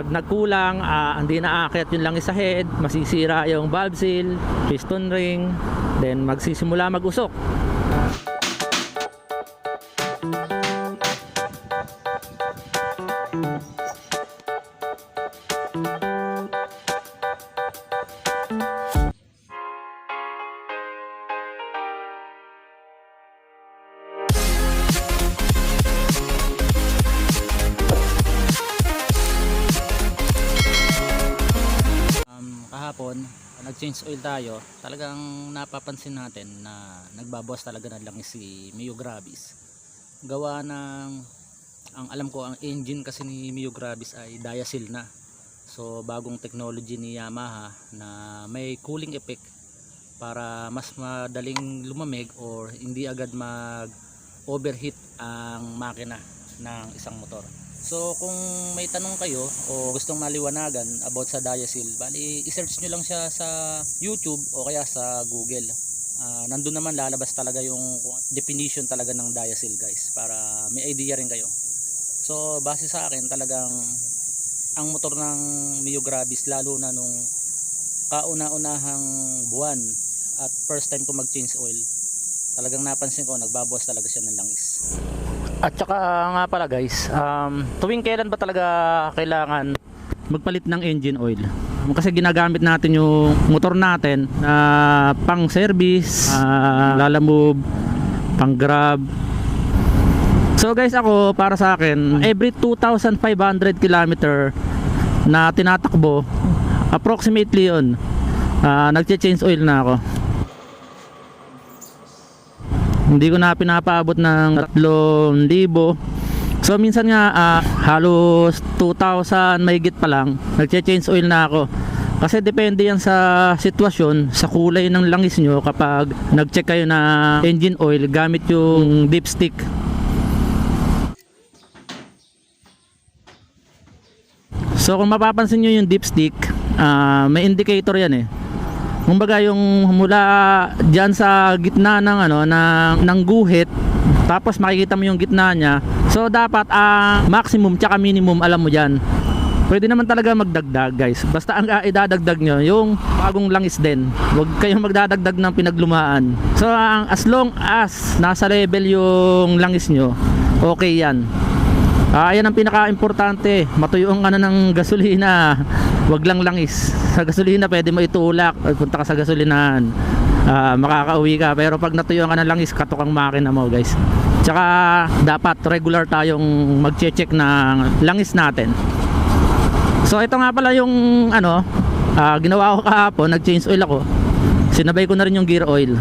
Pag nagkulang, ah, hindi na aakyat yung langis sa head, masisira yung valve seal, piston ring, then magsisimula mag-usok. Kahapon, nag-change oil tayo, talagang napapansin natin na nagbabawas talaga ng langis si Mio Gravis. Gawa ng, ang alam ko, ang engine kasi ni Mio Gravis ay diasil na. So, bagong technology ni Yamaha na may cooling effect para mas madaling lumamig or hindi agad mag overheat ang makina ng isang motor. So kung may tanong kayo o gustong maliwanagan about sa Diasil, bali i-search nyo lang siya sa YouTube o kaya sa Google. Ah, nandun naman lalabas talaga yung definition talaga ng Diasil guys para may idea rin kayo. So base sa akin talagang ang motor ng Mio Gravis lalo na nung kauna-unahang buwan at first time ko mag-change oil talagang napansin ko nagbabawas talaga siya ng langis. At saka nga pala guys, um, tuwing kailan ba talaga kailangan magpalit ng engine oil? Kasi ginagamit natin yung motor natin na pang service, uh, lalamove, pang grab. So guys ako para sa akin, every 2,500 kilometer na tinatakbo, approximately yun, uh, nagche-change oil na ako. Hindi ko na pinapaabot ng 3,000. So minsan nga ah, halos 2,000 mahigit pa lang, nagche-change oil na ako. Kasi depende yan sa sitwasyon, sa kulay ng langis nyo kapag nag-check kayo na engine oil gamit yung dipstick. So kung mapapansin nyo yung dipstick, ah, may indicator yan eh. Kumbaga yung mula diyan sa gitna ng ano ng, ng guhit tapos makikita mo yung gitna niya. So dapat ang maximum tsaka minimum alam mo diyan. Pwede naman talaga magdagdag guys. Basta ang uh, idadagdag nyo yung bagong langis din. Huwag kayong magdadagdag ng pinaglumaan. So ang as long as nasa level yung langis nyo, okay yan. Ah, yan ang pinaka-importante. Matuyuan ka na ng gasolina. Wag lang langis. Sa gasolina pwede mo itulak. Punta ka sa gasolinahan. Ah, makakauwi ka. Pero pag natuyuan ka ng langis, katok ang makina mo, guys. Tsaka dapat regular tayong magche-check ng langis natin. So ito nga pala yung ano, ah, ginawa ko kahapon, nag-change oil ako. Sinabay ko na rin yung gear oil.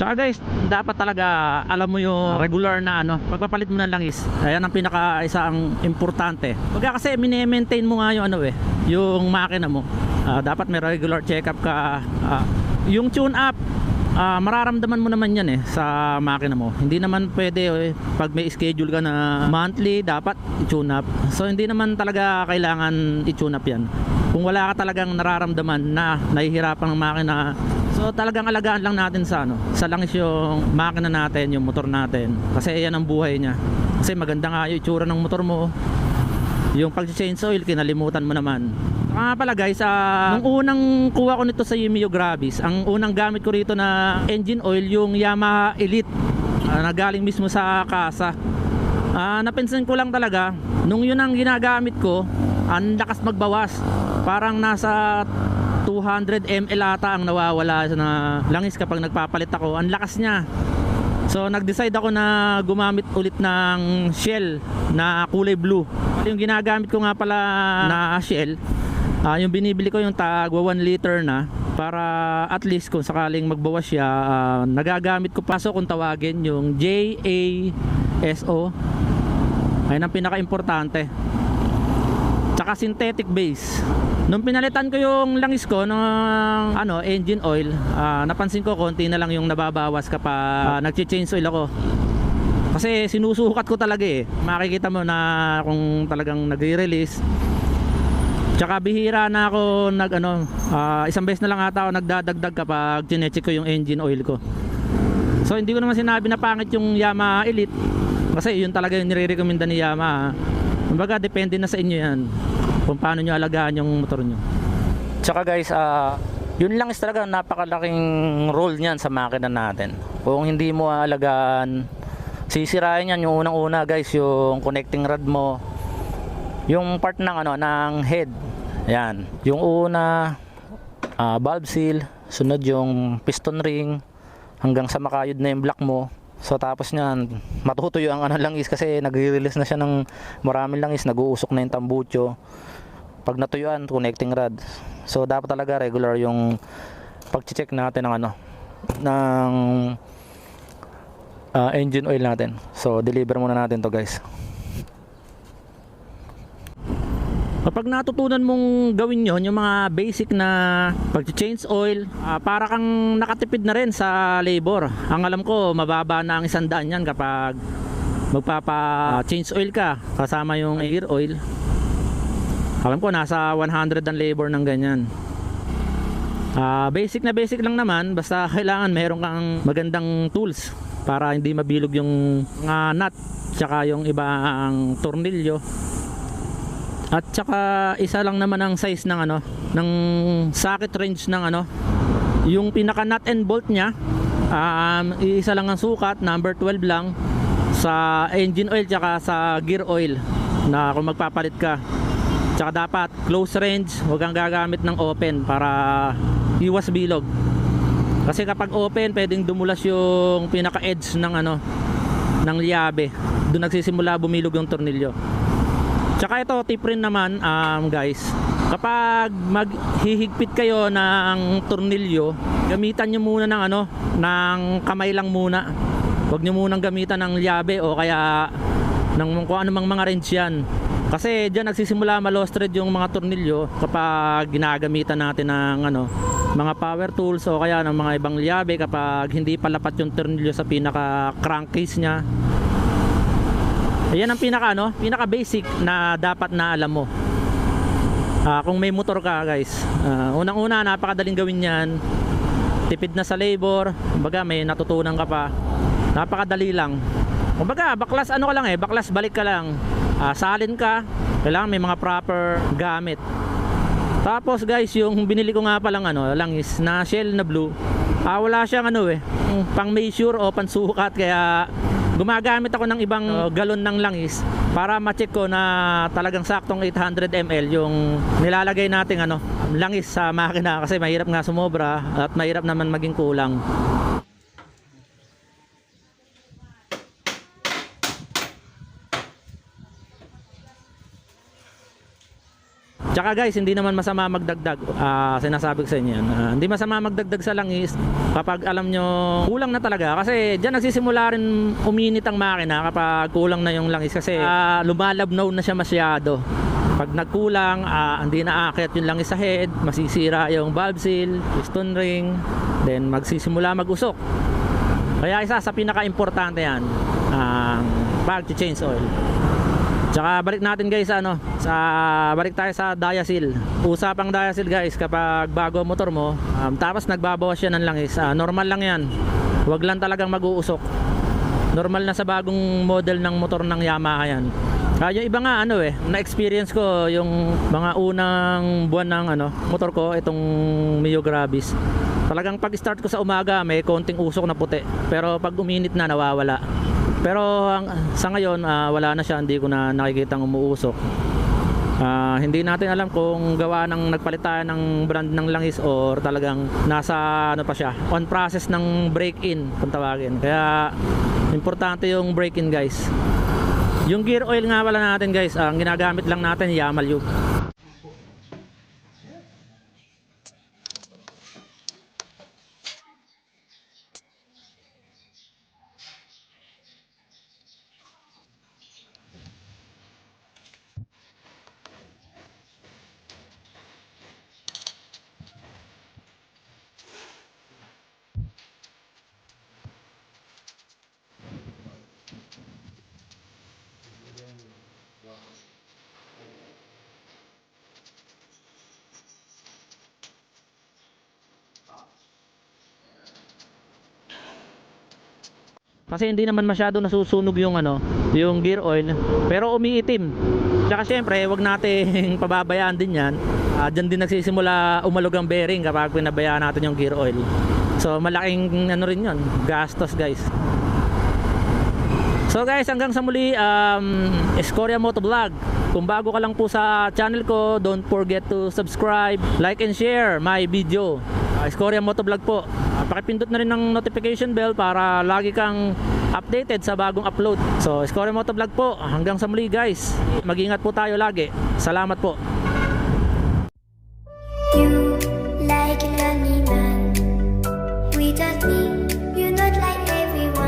Tsaka guys, dapat talaga alam mo yung regular na ano, pagpapalit mo ng langis. Ayan ang pinaka isang importante. Pagka kasi mini-maintain mo nga yung ano eh, yung makina mo. Ah, dapat may regular check-up ka. Ah, yung tune up, ah, mararamdaman mo naman yan eh sa makina mo. Hindi naman pwede eh, pag may schedule ka na monthly, dapat i-tune up. So hindi naman talaga kailangan i-tune up yan. Kung wala ka talagang nararamdaman na nahihirapan ng makina So talagang alagaan lang natin sa ano, sa langis yung makina natin, yung motor natin. Kasi yan ang buhay niya. Kasi maganda nga yung itsura ng motor mo. Yung pag-change oil, kinalimutan mo naman. Nga pala guys, ah, nung unang kuha ko nito sa Yumio Gravis, ang unang gamit ko rito na engine oil, yung Yamaha Elite ah, na galing mismo sa kasa. Ah, napansin ko lang talaga, nung yun ang ginagamit ko, ang lakas magbawas. Parang nasa 200 ml ata ang nawawala na langis kapag nagpapalit ako. Ang lakas niya. So nag-decide ako na gumamit ulit ng Shell na kulay blue. Yung ginagamit ko nga pala na Shell, ah, yung binibili ko yung tagwa 1 liter na para at least kung sakaling magbawas siya, ah, nagagamit ko paso kung tawagin yung JASO. Ayun ang pinaka-importante. Tsaka synthetic base. Nung pinalitan ko yung langis ko ng ano, engine oil, ah, napansin ko konti na lang yung nababawas kapag uh, nag-change oil ako. Kasi sinusukat ko talaga eh. Makikita mo na kung talagang nagre-release. Tsaka bihira na ako nag ano, ah, isang beses na lang ata ako nagdadagdag kapag chinecheck ko yung engine oil ko. So hindi ko naman sinabi na pangit yung Yamaha Elite kasi yun talaga yung nire-recommenda ni Yamaha. Kumbaga depende na sa inyo yan kung paano nyo alagaan yung motor nyo. Tsaka guys, ah yun lang is talaga napakalaking role niyan sa makina natin. Kung hindi mo alagaan, sisirain yan yung unang-una guys, yung connecting rod mo, yung part ng ano ng head. Yan. Yung una ah, valve seal, sunod yung piston ring hanggang sa makayod na yung block mo. So tapos niyan, matutuyo ang ano langis kasi nagre-release na siya ng maraming langis, nag-uusok na yung tambucho. Pag natuyuan, connecting rod. So dapat talaga regular yung pag-check natin ng ano ng ah, engine oil natin. So deliver muna natin to guys. Kapag natutunan mong gawin yon yung mga basic na pag-change oil, ah, para kang nakatipid na rin sa labor. Ang alam ko, mababa na ang isang daan yan kapag magpapa-change oil ka kasama yung air oil. Alam ko, nasa 100 ang labor ng ganyan. Ah, basic na basic lang naman, basta kailangan meron kang magandang tools para hindi mabilog yung mga nut tsaka yung ibang tornilyo at saka isa lang naman ang size ng ano, ng socket range ng ano. Yung pinaka nut and bolt niya, um, isa lang ang sukat, number 12 lang sa engine oil tsaka sa gear oil na kung magpapalit ka. Tsaka dapat close range, huwag kang gagamit ng open para iwas bilog. Kasi kapag open, pwedeng dumulas yung pinaka edge ng ano ng liabe. Doon nagsisimula bumilog yung tornilyo. Tsaka ito, tip rin naman um, guys, kapag maghihigpit kayo ng tornilyo, gamitan nyo muna ng ano, ng kamay lang muna. Huwag nyo munang gamitan ng liabe o kaya ng kung ano mang mga wrench yan. Kasi diyan nagsisimula ma-lost thread yung mga tornilyo kapag ginagamitan natin ng ano, mga power tools o kaya ng mga ibang liabe kapag hindi palapat yung tornilyo sa pinaka crankcase niya Ayan ang pinaka ano, pinaka basic na dapat na alam mo. Ah, kung may motor ka, guys. Ah, unang-una, napakadaling gawin 'yan. Tipid na sa labor, kumbaga may natutunan ka pa. Napakadali lang. Kumbaga, baklas ano ka lang eh, baklas balik ka lang. Ah, salin ka, kailangan may mga proper gamit. Tapos guys, yung binili ko nga palang ano, lang is na shell na blue. Ah, wala siyang ano eh, pang measure o pansukat kaya gumagamit ako ng ibang uh, galon ng langis para ma-check ko na talagang saktong 800 ml yung nilalagay nating ano langis sa makina. Kasi mahirap nga sumobra at mahirap naman maging kulang Tsaka guys, hindi naman masama magdagdag. Ah, sinasabi ko sa inyo yan. Ah, hindi masama magdagdag sa langis kapag alam nyo kulang na talaga. Kasi dyan nagsisimula rin uminit ang makina kapag kulang na yung langis. Kasi ah, lumalabnaw na siya masyado. Pag nagkulang, ah, hindi na aakyat yung langis sa head, masisira yung valve seal, piston ring, then magsisimula mag-usok. Kaya isa sa pinaka-importante yan, ang pag-change oil. Tsaka balik natin guys ano, sa balik tayo sa diasil. Usapang diasil guys kapag bago motor mo, um, tapos nagbabawas yan ng langis. ah, normal lang 'yan. Huwag lang talagang mag-uusok. Normal na sa bagong model ng motor ng Yamaha yan. Ah, yung iba nga ano eh, na-experience ko yung mga unang buwan ng ano, motor ko, itong Mio Gravis. Talagang pag start ko sa umaga, may konting usok na puti. Pero pag uminit na, nawawala. Pero ang- sa ngayon, ah, wala na siya, hindi ko na nakikitang umuusok. Ah, hindi natin alam kung gawa ng nagpalit tayo ng brand ng langis or talagang nasa ano pa siya, on process ng break-in kung tawagin. Kaya importante yung break-in guys. Yung gear oil nga pala natin guys, ang ginagamit lang natin Yamal Yug. Kasi hindi naman masyado nasusunog yung ano, yung gear oil, pero umiitim. Tsaka syempre, wag nating pababayaan din 'yan. Ah, diyan din nagsisimula umalog ang bearing kapag pinabayaan natin yung gear oil. So malaking ano rin 'yon, gastos, guys. So guys, hanggang sa muli, um, Escoria Moto Vlog. Kung bago ka lang po sa channel ko, don't forget to subscribe, like and share my video. Uh, Escoria Moto Vlog po. Pakipindot na rin ng notification bell para lagi kang updated sa bagong upload. So, Escoria Moto Vlog po. Hanggang sa muli guys. Mag-ingat po tayo lagi. Salamat po. You